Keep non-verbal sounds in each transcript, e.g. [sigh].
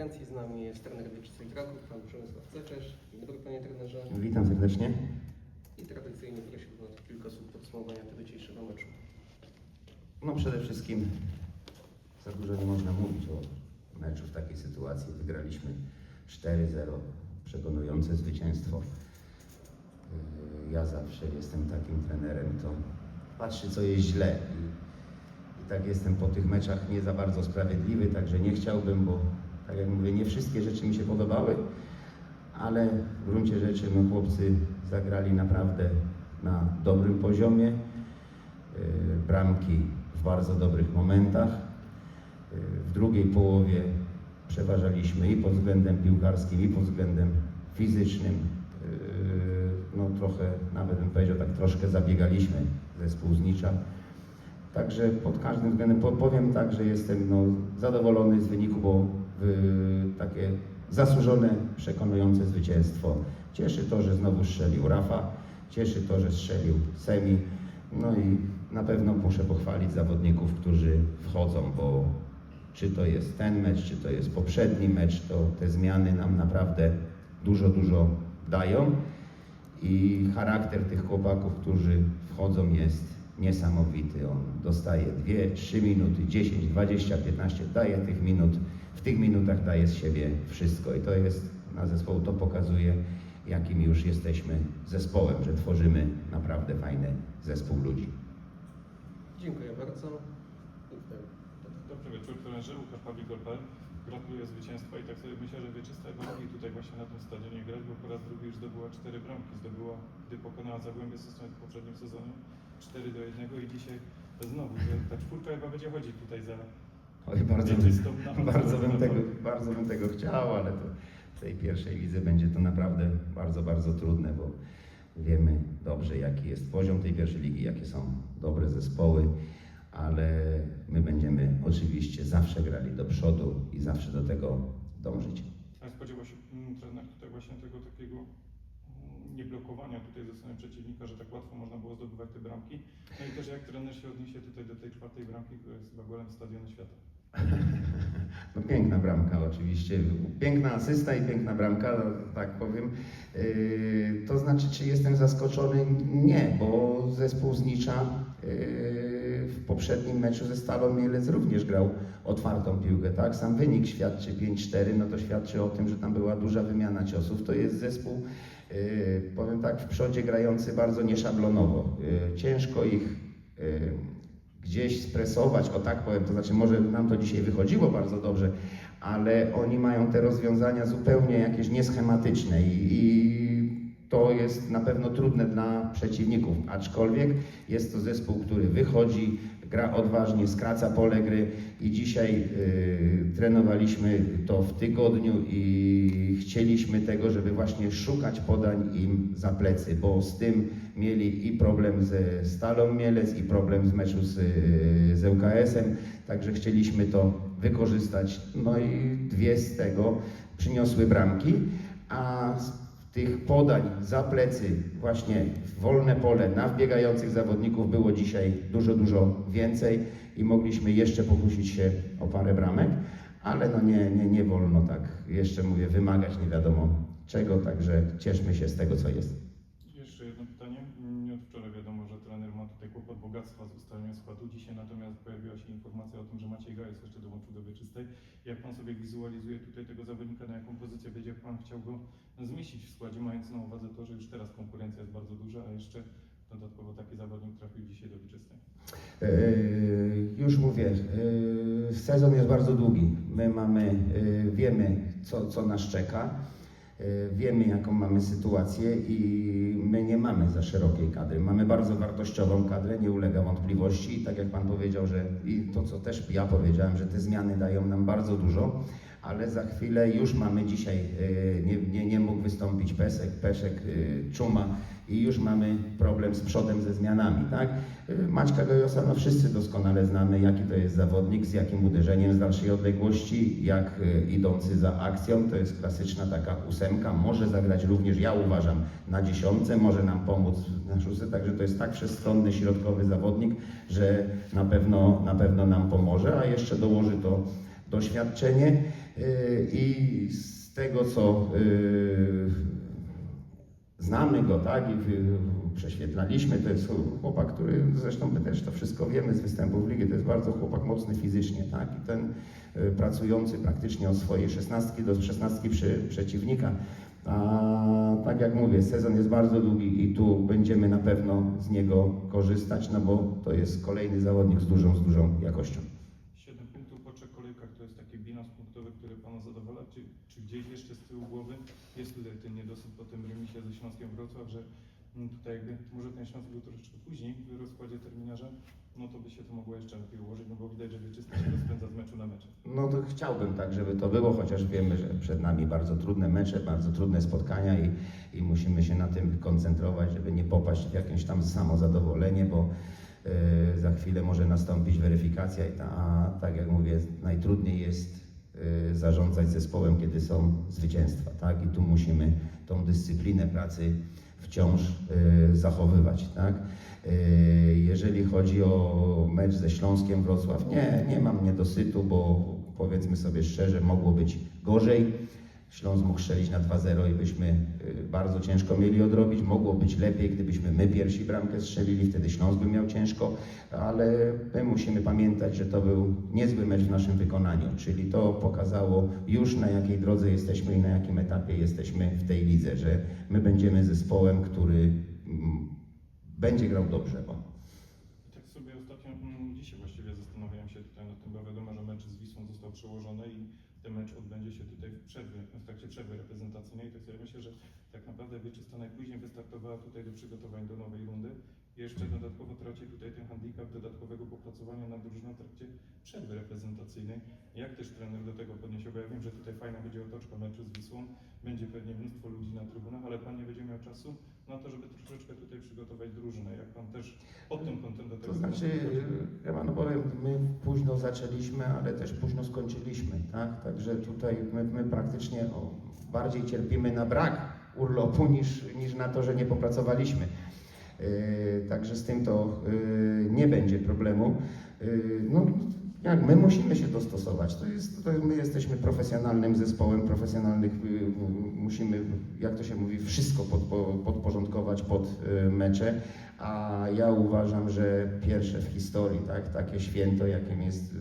konferencji. Z nami jest trener Wieczycy Kraków, pan Przemysław Ceczesz. Dzień dobry panie trenerze. Witam serdecznie. I tradycyjnie prosiłbym o kilka słów podsumowania tego dzisiejszego meczu. No przede wszystkim za dużo nie można mówić o meczu w takiej sytuacji. Wygraliśmy 4-0, przekonujące zwycięstwo. Yy, Ja zawsze jestem takim trenerem, to patrzy co jest źle i, i tak jestem po tych meczach nie za bardzo sprawiedliwy, także nie chciałbym, bo tak jak mówię, nie wszystkie rzeczy mi się podobały, ale w gruncie rzeczy no, chłopcy zagrali naprawdę na dobrym poziomie. Yy, bramki w bardzo dobrych momentach. Yy, W drugiej połowie przeważaliśmy i pod względem piłkarskim, i pod względem fizycznym. Yy, No trochę, nawet bym powiedział, tak troszkę zabiegaliśmy zespół z Nicza. Także pod każdym względem po- powiem tak, że jestem no, zadowolony z wyniku, bo takie zasłużone, przekonujące zwycięstwo. Cieszy to, że znowu strzelił Rafa, cieszy to, że strzelił Semi. No i na pewno muszę pochwalić zawodników, którzy wchodzą, bo czy to jest ten mecz, czy to jest poprzedni mecz, to te zmiany nam naprawdę dużo, dużo dają. I charakter tych chłopaków, którzy wchodzą jest niesamowity. On dostaje 2, 3 minuty, 10, 20, 15, daje tych minut, w tych minutach daje z siebie wszystko i to jest na zespołu, to pokazuje jakim już jesteśmy zespołem, że tworzymy naprawdę fajny zespół ludzi. Dziękuję bardzo. Dobry wieczór, trenerze Łukasz Pawlik-Golpel. Gratuluję zwycięstwa i tak sobie myślę, że Wieczysta lubi tutaj właśnie na tym stadionie grać, bo po raz drugi już zdobyła cztery bramki. Zdobyła, gdy pokonała Zagłębie Sosnowiec w poprzednim sezonie 4 do 1 i dzisiaj znowu, że ta czwórka chyba będzie chodzić tutaj za Oj, bardzo. No, bardzo, bym tego, bardzo bym tego chciał, ale to w tej pierwszej lidze będzie to naprawdę bardzo, bardzo trudne, bo wiemy dobrze, jaki jest poziom tej pierwszej ligi, jakie są dobre zespoły, ale my będziemy oczywiście zawsze grali do przodu i zawsze do tego dążyć. A spodziewał się mm, trener tutaj właśnie tego nieblokowania tutaj ze strony przeciwnika, że tak łatwo można było zdobywać te bramki. No i też jak trener się odniesie tutaj do tej czwartej bramki, która jest chyba golem Stadionu Świata. [laughs] No, piękna bramka oczywiście, piękna asysta i piękna bramka, tak powiem. Yy, to znaczy, czy jestem zaskoczony? Nie, bo zespół z Nicza yy, w poprzednim meczu ze Stalą Mielec również grał otwartą piłkę, tak? Sam wynik świadczy 5-4, no to świadczy o tym, że tam była duża wymiana ciosów. To jest zespół, powiem tak, w przodzie grający bardzo nieszablonowo. Yy, ciężko ich yy, gdzieś stresować, o tak powiem, to znaczy może nam to dzisiaj wychodziło bardzo dobrze, ale oni mają te rozwiązania zupełnie jakieś nieschematyczne i, i to jest na pewno trudne dla przeciwników, aczkolwiek jest to zespół, który wychodzi, gra odważnie, skraca pole gry i dzisiaj y, trenowaliśmy to w tygodniu i chcieliśmy tego, żeby właśnie szukać podań im za plecy, bo z tym mieli i problem ze Stalą Mielec i problem z meczu z, y, z ŁKS-em, także chcieliśmy to wykorzystać. No i dwie z tego przyniosły bramki, a tych podań za plecy, właśnie w wolne pole na wbiegających zawodników było dzisiaj dużo, dużo więcej i mogliśmy jeszcze pokusić się o parę bramek, ale no nie, nie, nie wolno tak, jeszcze mówię, wymagać nie wiadomo czego, także cieszmy się z tego, co jest. Jeszcze jedno pytanie. Nie od wczoraj wiadomo, że trener ma bogactwa z ustaleniem składu. Dzisiaj natomiast pojawiła się informacja o tym, że Maciej Gajos jeszcze dołączył do Wieczystej. Jak Pan sobie wizualizuje tutaj tego zawodnika, na jaką pozycję będzie Pan chciał go zmieścić w składzie, mając na uwadze to, że już teraz konkurencja jest bardzo duża, a jeszcze dodatkowo taki zawodnik trafił dzisiaj do Wieczystej. Yy, Już mówię, yy, sezon jest bardzo długi. My mamy, yy, wiemy, co, co nas czeka, wiemy, jaką mamy sytuację i my nie mamy za szerokiej kadry. Mamy bardzo wartościową kadrę, nie ulega wątpliwości. I tak jak Pan powiedział, że i to, co też ja powiedziałem, że te zmiany dają nam bardzo dużo, ale za chwilę już mamy dzisiaj, yy, nie, nie, nie mógł wystąpić Pesek, Peszek, yy, Czuma. I już mamy problem z przodem ze zmianami, tak? Y, Maćka Gojosa, no wszyscy doskonale znamy, jaki to jest zawodnik, z jakim uderzeniem z dalszej odległości, jak idący za akcją, to jest klasyczna taka ósemka, może zagrać również, ja uważam, na dziesiątce, może nam pomóc na szóstce, także to jest tak wszechstronny środkowy zawodnik, że na pewno, na pewno nam pomoże, a jeszcze dołoży to doświadczenie. Yy, I z tego, co yy, znamy go, tak, i prześwietlaliśmy, to jest chłopak, który zresztą my też to wszystko wiemy z występów ligi, to jest bardzo chłopak mocny fizycznie, tak, i ten yy, pracujący praktycznie od swojej szesnastki do szesnastki przeciwnika. A tak jak mówię, sezon jest bardzo długi i tu będziemy na pewno z niego korzystać, no bo to jest kolejny zawodnik z dużą, z dużą jakością. 7 punktów po trzech kolejkach to jest taki bilans punktowy, który Pana zadowala? Czy, czy gdzieś jeszcze z tyłu głowy jest tutaj ten niedosyt po tym remisie ze Śląskiem Wrocław, że mm, tutaj jakby może ten Śląsk był troszeczkę później w rozkładzie terminarza, no to by się to mogło jeszcze lepiej ułożyć, no bo widać, że wieczysta się rozpędza z meczu na mecz. No to chciałbym tak, żeby to było, chociaż wiemy, że przed nami bardzo trudne mecze, bardzo trudne spotkania i, i musimy się na tym koncentrować, żeby nie popaść w jakieś tam samozadowolenie, bo e, za chwilę może nastąpić weryfikacja i a tak jak mówię, najtrudniej jest zarządzać zespołem, kiedy są zwycięstwa, tak? I tu musimy tą dyscyplinę pracy wciąż e, zachowywać, tak? E, Jeżeli chodzi o mecz ze Śląskiem Wrocław, nie, nie mam niedosytu, bo powiedzmy sobie szczerze, mogło być gorzej. Śląsk mógł strzelić na 2-0 i byśmy y, bardzo ciężko mieli odrobić. Mogło być lepiej, gdybyśmy my pierwsi bramkę strzelili, wtedy Śląsk by miał ciężko, ale my musimy pamiętać, że to był niezły mecz w naszym wykonaniu, czyli to pokazało już na jakiej drodze jesteśmy i na jakim etapie jesteśmy w tej lidze, że my będziemy zespołem, który mm, będzie grał dobrze. Bo Tak sobie ostatnio, mm, dzisiaj właściwie zastanawiałem się tutaj nad tym, bo wiadomo, że mecz z Wisłą został przełożony i ten mecz odbędzie się tutaj w przerwie, w trakcie przerwy reprezentacyjnej. Tak sobie myślę, że tak naprawdę Wieczysta najpóźniej wystartowała tutaj do przygotowań do nowej rundy. Jeszcze dodatkowo traci tutaj ten handicap dodatkowego popracowania nad drużyną w trakcie przerwy reprezentacyjnej. Jak też trener do tego podniesie, bo ja wiem, że tutaj fajna będzie otoczka meczu z Wisłą, będzie pewnie mnóstwo ludzi na trybunach, ale Pan nie będzie miał czasu na to, żeby troszeczkę tutaj przygotować drużynę. Jak Pan też pod tym kątem do tego To znaczy, ja panu powiem, my późno zaczęliśmy, ale też późno skończyliśmy, tak? Także tutaj my, my praktycznie o, bardziej cierpimy na brak urlopu niż, niż na to, że nie popracowaliśmy. Yy, także z tym to yy, nie będzie problemu. Yy, no, jak my musimy się dostosować. To jest, to my jesteśmy profesjonalnym zespołem, profesjonalnych, musimy, jak to się mówi, wszystko podpo, podporządkować pod mecze. A ja uważam, że pierwsze w historii, tak, takie święto, jakim jest,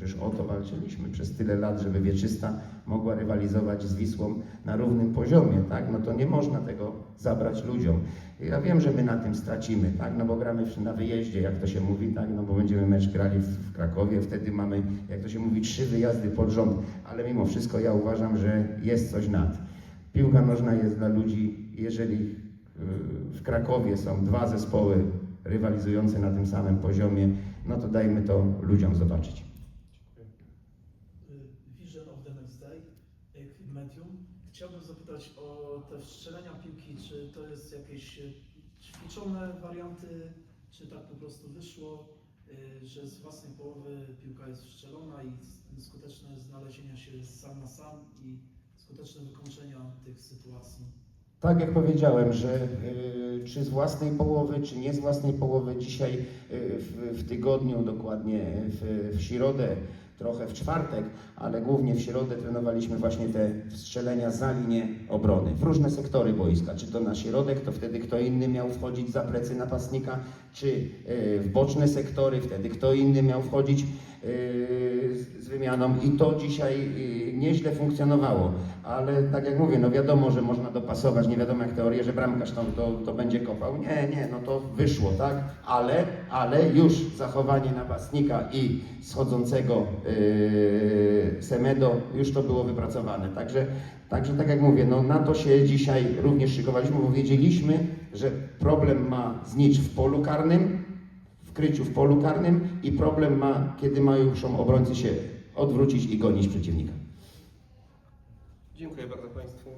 przecież o to walczyliśmy przez tyle lat, żeby Wieczysta mogła rywalizować z Wisłą na równym poziomie, tak, no to nie można tego zabrać ludziom. Ja wiem, że my na tym stracimy, tak, no bo gramy na wyjeździe, jak to się mówi, tak, no bo będziemy mecz grali w, w Krakowie, wtedy mamy, jak to się mówi, trzy wyjazdy pod rząd, ale mimo wszystko ja uważam, że jest coś nad. Piłka nożna jest dla ludzi, jeżeli yy, w Krakowie są dwa zespoły rywalizujące na tym samym poziomie, no to dajmy to ludziom zobaczyć. Strzelenia piłki, czy to jest jakieś y, ćwiczone warianty, czy tak po prostu wyszło, y, że z własnej połowy piłka jest strzelona i skuteczne znalezienia się sam na sam i skuteczne wykończenia tych sytuacji. Tak jak powiedziałem, że y, czy z własnej połowy, czy nie z własnej połowy, dzisiaj y, w, w tygodniu, dokładnie w, w środę, trochę w czwartek, ale głównie w środę trenowaliśmy właśnie te strzelenia za linię obrony, w różne sektory boiska, czy to na środek, to wtedy kto inny miał wchodzić za plecy napastnika, czy y, w boczne sektory, wtedy kto inny miał wchodzić i to dzisiaj y, nieźle funkcjonowało, ale tak jak mówię, no wiadomo, że można dopasować, nie wiadomo jak teorię, że bramkarz to, to, to będzie kopał, nie, nie, no to wyszło, tak, ale, ale już zachowanie napastnika i schodzącego yy, Semedo, już to było wypracowane, także, także tak jak mówię, no na to się dzisiaj również szykowaliśmy, bo wiedzieliśmy, że problem ma znicz w polu karnym, w kryciu w polu karnym i problem ma, kiedy mają obrońcy się odwrócić i gonić przeciwnika. Dziękuję bardzo Państwu.